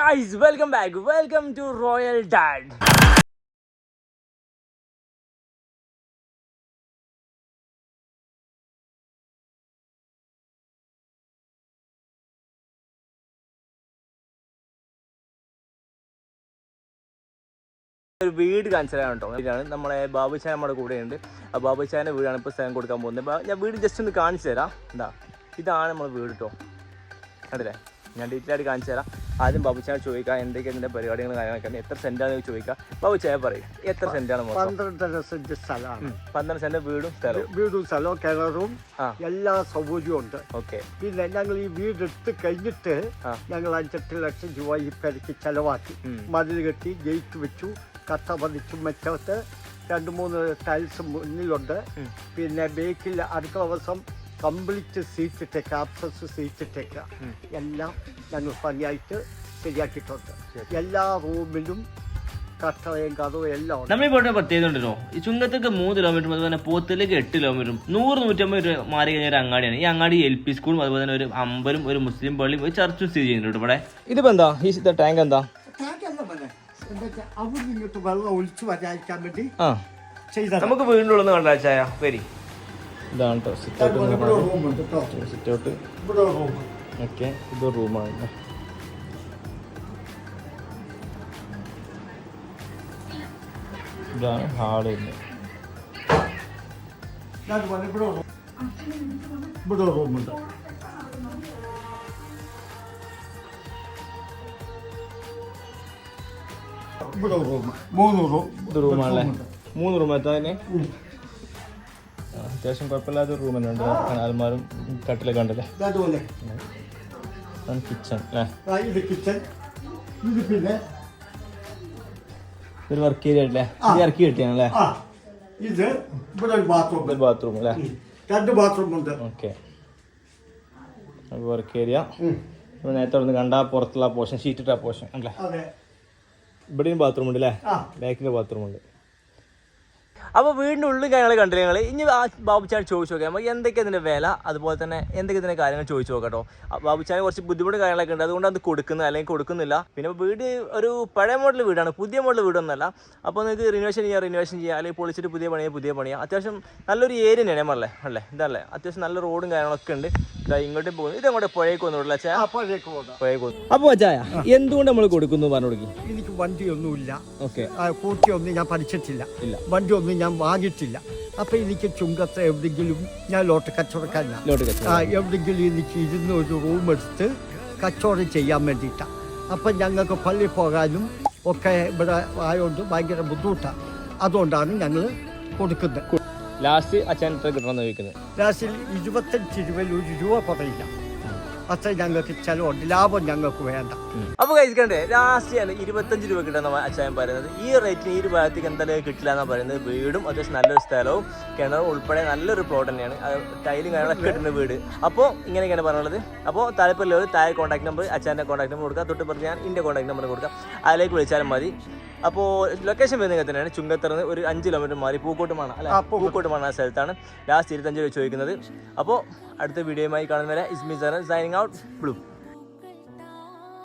Guys welcome back welcome to Royal Dad ഒരു വീട് കാണിച്ചു തരാൻ കേട്ടോ ഇതാണ് നമ്മളെ ബാബുച്ചായ നമ്മുടെ കൂടെ ഉണ്ട്. ആ ബാബുച്ചായന്റെ വീടാണ് ഇപ്പോൾ സ്ഥലം കൊടുക്കാൻ പോകുന്നത്. ഞാൻ വീട് ജസ്റ്റ് ഒന്ന് കാണിച്ചു തരാം. എന്താ ഇതാണ് നമ്മൾ വീട് കേട്ടോ കണ്ടില്ലേ? ഞാൻ ഡീറ്റെയിൽ ആയിട്ട് കാണിച്ചു തരാം. ആദ്യം ബാബുച്ചായ ചോദിക്കാം എന്തൊക്കെയാണ് ഇതിന്റെ പരിപാടികൾ കാര്യങ്ങളൊക്കെ എത്ര സെന്റാണെന്ന് ചോദിക്കാം. ബാബുച്ചായ പറയും എത്ര സെന്റാണ് പന്ത്രണ്ടര സെന്റ് സ്ഥലമാണ്. പന്ത്രണ്ട് സെന്റ് വീടും സ്ഥലവും. വീടും സ്ഥലവും കിണറും. എല്ലാ സൗകര്യവും ഉണ്ട്. ഓക്കെ. പിന്നെ ഞങ്ങൾ ഈ വീട് എടുത്ത് കഴിഞ്ഞിട്ട് ഞങ്ങൾ അഞ്ചെട്ട് ലക്ഷം രൂപ ഈ പെരക്ക് ചെലവാക്കി. മതിൽ കെട്ടി ഗേറ്റ് വെച്ചു കട്ട പതിച്ചു മെച്ചത്ത് രണ്ട് മൂന്ന് ടൈൽസ് മുന്നിലുണ്ട്. പിന്നെ ബേക്കിൽ അടുത്ത ദിവസം കംപ്ലീറ്റ് സീറ്റ് ടെക്ക ആപ്സസ് സീറ്റ് ടെക്ക എല്ലാം ഞങ്ങൾ ഭംഗിയായിട്ട് ശരിയാക്കിയിട്ടുണ്ട്. ശരി. എല്ലാ റൂമിലും കട്ടളയും കഥവും എല്ലാം ഉണ്ട്. നമ്മൾ ഇപ്പോൾ പ്രത്യേകത ഉണ്ടല്ലോ? ഈ ചുങ്കത്തേക്ക് മൂന്ന് കിലോമീറ്ററും അതുപോലെ തന്നെ പോത്തിലേക്ക് എട്ട് കിലോമീറ്ററും നൂറ് നൂറ്റമ്പത് രൂപ മാറി കഴിഞ്ഞ ഒരു അങ്ങാടിയാണ്. ഈ അങ്ങാടി എൽ പി സ്കൂളും അതുപോലെ തന്നെ ഒരു അമ്പലും ഒരു മുസ്ലിം പള്ളിയും ഒരു ചർച്ചും സ്ഥിതി ചെയ്യുന്നുണ്ട് ഇവിടെ. ഇതിപ്പോ എന്താ? ഈ ടാങ്ക് എന്താ? അവിടെ ഇങ്ങോട്ട് വെള്ളം ഒഴിച്ചു വരാതിരിക്കാൻ വേണ്ടി നമുക്ക് വീണ്ടും കണ്ടാച്ചായ കണ്ടാ വരി. ഇതാണ് കേട്ടോ സിറ്റൗട്ട് ഓക്കെ ഇത് റൂമാണ് ഇതാണ് ഹാൾ തന്നെ. അതുപോലെ ഇവിടെ റൂമുണ്ട് ഇവിടെ റൂം മൂന്ന് റൂം ഇത് റൂമാണല്ലേ മൂന്ന് റൂം തന്നെ ആ, അത്യാവശ്യം കുഴപ്പമില്ലാത്ത റൂം തന്നെ ഉണ്ട് അൽമാരും കട്ടിലൊക്കെ ഉണ്ടല്ലേ കിച്ചൺ അല്ലേ? ആ, ഇത് കിച്ചൺ ഇത് പിന്നെ ഒരു വർക്ക് ഏരിയ അല്ലേ ഇത് ഇറക്കി കിട്ടിയാണല്ലേ? ഇത് ഇവിടെ ഒരു ബാത്റൂം ഒരു ബാത്റൂം അല്ലേ? രണ്ട് ബാത്റൂം ഉണ്ട്. ഓക്കെ. വർക്ക് ഏരിയ നേരത്തെ അവിടെ നിന്ന് കണ്ട പുറത്തുള്ള പോർഷൻ ഷീറ്റിട്ട പോർഷൻ അല്ലേ? ഇവിടെയും ബാത്റൂം ഉണ്ട് അല്ലേ ബാക്കിലെ ബാത്റൂം ഉണ്ട്. അപ്പോൾ വീടിന്റെ ഉള്ളിൽ കാര്യങ്ങൾ കണ്ടില്ല ഞങ്ങൾ ഇനി ആ ബാബുച്ചാൻ ചോദിച്ചു നോക്കാം. അപ്പോൾ എന്തൊക്കെ ഇതിന്റെ വില? അതുപോലെ തന്നെ എന്തൊക്കെ ഇതിന്റെ കാര്യങ്ങൾ ചോദിച്ചു നോക്കാം കേട്ടോ. ബാബുച്ചാൻ കുറച്ച് ബുദ്ധിമുട്ട് കാര്യങ്ങളൊക്കെ ഉണ്ട്. അതുകൊണ്ട് അത് കൊടുക്കുന്നത് അല്ലെങ്കിൽ കൊടുക്കുന്നില്ല. പിന്നെ വീട് ഒരു പഴയ മോഡൽ വീടാണ്. പുതിയ മോഡൽ വീടൊന്നുമല്ല അപ്പോൾ നിങ്ങൾക്ക് റിനോവേഷൻ ചെയ്യാം റിനോവേഷൻ ചെയ്യാം. അല്ലെങ്കിൽ പൊളിച്ചിട്ട് പുതിയ പണിയാൽ പുതിയ പണിയാ. അത്യാവശ്യം നല്ലൊരു ഏരിയ തന്നെയാണ് പറഞ്ഞേ അല്ലേ? ഇതല്ലേ? അത്യാവശ്യം നല്ല റോഡും കാര്യങ്ങളൊക്കെ ഉണ്ട്. ഇതാ ഇങ്ങോട്ട് പോകുന്നു. ഇത് അങ്ങോട്ട് പുഴയ്ക്ക് അപ്പൊ പഴയേക്ക് വന്നു. അപ്പോൾ ചായ എന്തുകൊണ്ട് നമ്മൾ കൊടുക്കുന്നു? പറഞ്ഞു കൊടുക്കി. എനിക്ക് വണ്ടിയൊന്നുമില്ല. ഓക്കെ. ആ, കൂട്ടിയൊന്നും ഞാൻ പഠിച്ചിട്ടില്ല. ഇല്ല. വണ്ടിയൊന്നും ഞാൻ വാങ്ങിയിട്ടില്ല. അപ്പൊ എനിക്ക് ചുങ്കത്ത് എവിടെയെങ്കിലും ഞാൻ ലോട്ട് കച്ചവടക്കാരനാണ്. ആ എവിടെയെങ്കിലും എനിക്ക് ഇരുന്ന് ഒരു റൂം എടുത്ത് കച്ചവടം ചെയ്യാൻ വേണ്ടിയിട്ടാണ് അപ്പം ഞങ്ങൾക്ക് പള്ളി പോകാനും ഒക്കെ ഇവിടെ ആയതുകൊണ്ട് ഭയങ്കര ബുദ്ധിമുട്ടാണ് അതുകൊണ്ടാണ് ഞങ്ങൾ കൊടുക്കുന്നത്. ലാസ്റ്റ് അച്ഛൻ കിട്ടണമെന്ന് ചോദിക്കുന്നത്? ലാസ്റ്റിൽ ഇരുപത്തഞ്ച് രൂപയിൽ ഒരു രൂപ കുറയില്ല അത്ര ഞങ്ങൾക്ക് ചിലവുണ്ട് ലാഭം ഞങ്ങൾക്ക് വേണ്ട. അപ്പൊ കഴിക്കണ്ടേ ലാസ്റ്റ് ആണ് ഇരുപത്തഞ്ച് രൂപ കിട്ടുന്ന അച്ഛൻ പറയുന്നത്. ഈ റേറ്റിന് ഈ ഒരു ഭാഗത്തേക്ക് എന്തായാലും കിട്ടില്ല എന്നാണ് പറയുന്നത്. വീടും അത്യാവശ്യം നല്ലൊരു സ്ഥലവും കിണറും ഉൾപ്പെടെ നല്ലൊരു പ്ലോട്ട് തന്നെയാണ്. ടൈലും കാര്യങ്ങളൊക്കെ കിട്ടുന്ന വീട്. അപ്പോൾ ഇങ്ങനെയൊക്കെയാണ് പറയുന്നത് അപ്പോൾ താല്പര്യമുള്ളവർ താഴെ കോൺടാക്ട് നമ്പർ അച്ഛന്റെ കോൺടാക്ട് നമ്പർ കൊടുക്കുക. തൊട്ട് പറഞ്ഞ് ഞാൻ എന്റെ കോൺടാക്ട് നമ്പർ കൊടുക്കാം. അതിലേക്ക് വിളിച്ചാലും മതി. അപ്പോൾ ലൊക്കേഷൻ വരുന്നത് തന്നെയാണ്. ചുങ്കത്തറന്ന് ഒരു അഞ്ച് കിലോമീറ്റർ മാറി പൂക്കോട്ടുമാണ്. അല്ല. പൂക്കോട്ടുമാണ് ആ സ്ഥലത്താണ് ലാസ്റ്റ് ഇരുപത്തഞ്ച് രൂപ ചോദിക്കുന്നത്. അപ്പോ അടുത്ത വീഡിയോയുമായി കാണുന്നവരെ Ismi sir signing out blue